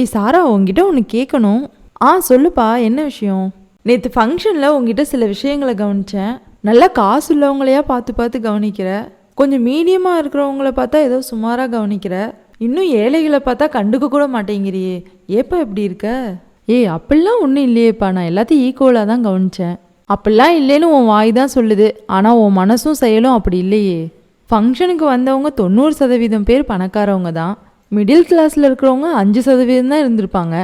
ஏய் சாரா உங்ககிட்ட ஒன்று கேட்கணும் ஆ சொல்லுப்பா என்ன விஷயம்? நேற்று ஃபங்க்ஷனில் உங்ககிட்ட சில விஷயங்களை கவனித்தேன் நல்லா காசு உள்ளவங்களையா பார்த்து பார்த்து கவனிக்கிற. கொஞ்சம் மீடியமாக இருக்கிறவங்கள பார்த்தா ஏதோ சுமாராக கவனிக்கிற. இன்னும் ஏழைகளை பார்த்தா கண்டுக்க கூட மாட்டேங்கிறியே. ஏப்பா இப்படி இருக்க? ஏய் அப்படிலாம் ஒன்றும் இல்லையேப்பா. நான் எல்லாத்தையும் ஈக்குவலாக தான் கவனித்தேன் அப்படிலாம் இல்லைன்னு உன் வாய் தான் சொல்லுது. ஆனால் உன் மனசும் செயலும் அப்படி இல்லையே. ஃபங்க்ஷனுக்கு வந்தவங்க தொண்ணூறு சதவீதம் பேர் பணக்காரவங்க தான். மிடில் கிளாஸில் இருக்கிறவங்க அஞ்சு சதவீதம் தான் இருந்திருப்பாங்க.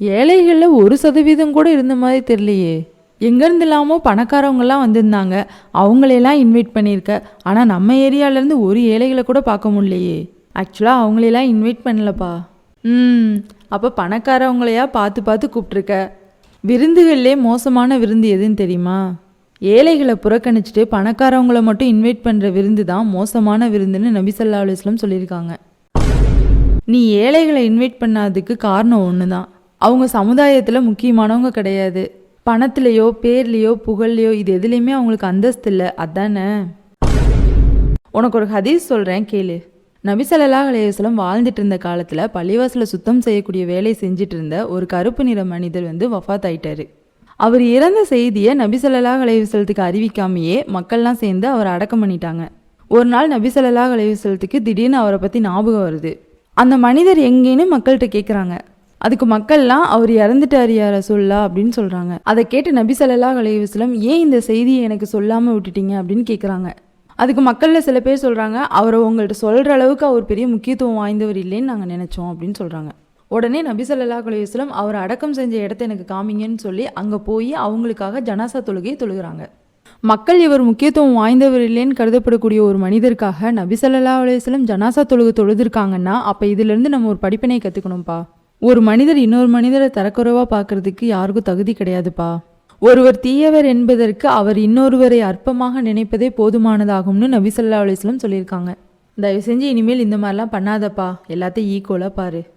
ஏழைகளில் ஒரு சதவீதம் கூட இருந்த மாதிரி தெரியலையே. எங்கேருந்து இல்லாமல் பணக்காரவங்கெல்லாம் வந்திருந்தாங்க. அவங்களையெல்லாம் இன்வைட் பண்ணியிருக்க. ஆனால் நம்ம ஏரியாவிலேருந்து ஒரு ஏழைகளை கூட பார்க்க முடியலையே. ஆக்சுவலாக அவங்களையெல்லாம் இன்வைட் பண்ணலப்பா. ம் அப்போ பணக்காரவங்களையா பார்த்து பார்த்து கூப்பிட்ருக்க விருந்துகள்லே மோசமான விருந்து எதுன்னு தெரியுமா? ஏழைகளை புறக்கணிச்சிட்டு பணக்காரவங்களை மட்டும் இன்வைட் பண்ணுற விருந்து தான் மோசமான விருந்துன்னு நபி ஸல்லல்லாஹு சொல்லியிருக்காங்க. நீ ஏழைகளை இன்வைட் பண்ணாததுக்கு காரணம் ஒன்று தான் அவங்க சமுதாயத்தில் முக்கியமானவங்க கிடையாது. பணத்துலேயோ பேர்லேயோ புகழ்லையோ இது எதுலேயுமே அவங்களுக்கு அந்தஸ்து இல்லை. அதானே? உனக்கு ஒரு ஹதீஸ் சொல்கிறேன் கேளு. நபி ஸல்லல்லாஹு வாழ்ந்துட்டு இருந்த காலத்தில் பள்ளிவாசலை சுத்தம் செய்யக்கூடிய வேலை செஞ்சுட்டு இருந்த ஒரு கருப்பு நிற மனிதர் வந்து வஃபாத் ஆயிட்டாரு அவர் இறந்த செய்தியை நபி ஸல்லல்லாஹு அறிவிக்காமையே மக்கள்லாம் சேர்ந்து அவரை அடக்கம் பண்ணிட்டாங்க. ஒரு நாள் நபி ஸல்லல்லாஹு திடீர்னு அவரை பற்றி ஞாபகம் வருது. அந்த மனிதர் எங்கேன்னு மக்கள்கிட்ட கேட்குறாங்க அதுக்கு மக்கள்லாம் அவர் இறந்துட்டார் யார சொல்லா? அப்படின்னு சொல்கிறாங்க அதை கேட்டு நபி சல்லா அலைஹி ஏன் இந்த செய்தியை எனக்கு சொல்லாமல் விட்டுட்டீங்க? அப்படின்னு கேட்குறாங்க அதுக்கு மக்களில் சில பேர் சொல்கிறாங்க அவரை உங்கள்கிட்ட சொல்கிற அளவுக்கு அவர் பெரிய முக்கியத்துவம் வாய்ந்தவர் இல்லைன்னு நாங்கள் நினச்சோம் அப்படின்னு சொல்கிறாங்க உடனே நபி சல்லா அலைஹி அவர் அடக்கம் செஞ்ச இடத்த எனக்கு காமிங்கன்னு சொல்லி அங்கே போய் அவங்களுக்காக ஜனாசா தொழுகையை தொழுகிறாங்க. மக்கள் இவர் முக்கியத்துவம் வாய்ந்தவர் இல்லைன்னு கருதப்படக்கூடிய ஒரு மனிதருக்காக நபி சல்லா அலைஹி ஜனாசா தொழுகு தொழுதுருக்காங்கன்னா அப்போ இதிலிருந்து நம்ம ஒரு படிப்பினை கற்றுக்கணும்ப்பா ஒரு மனிதர் இன்னொரு மனிதரை தரக்குறைவாக பார்க்கறதுக்கு யாருக்கும் தகுதி கிடையாதுப்பா. ஒருவர் தீயவர் என்பதற்கு அவர் இன்னொருவரை அற்பமாக நினைப்பதே போதுமானதாகும்னு நபி ஸல்லல்லாஹு அலுவலம் சொல்லியிருக்காங்க. தயவு செஞ்சு இனிமேல் இந்த மாதிரிலாம் பண்ணாதப்பா. எல்லாத்தையும் ஈக்குவலாக பாரு.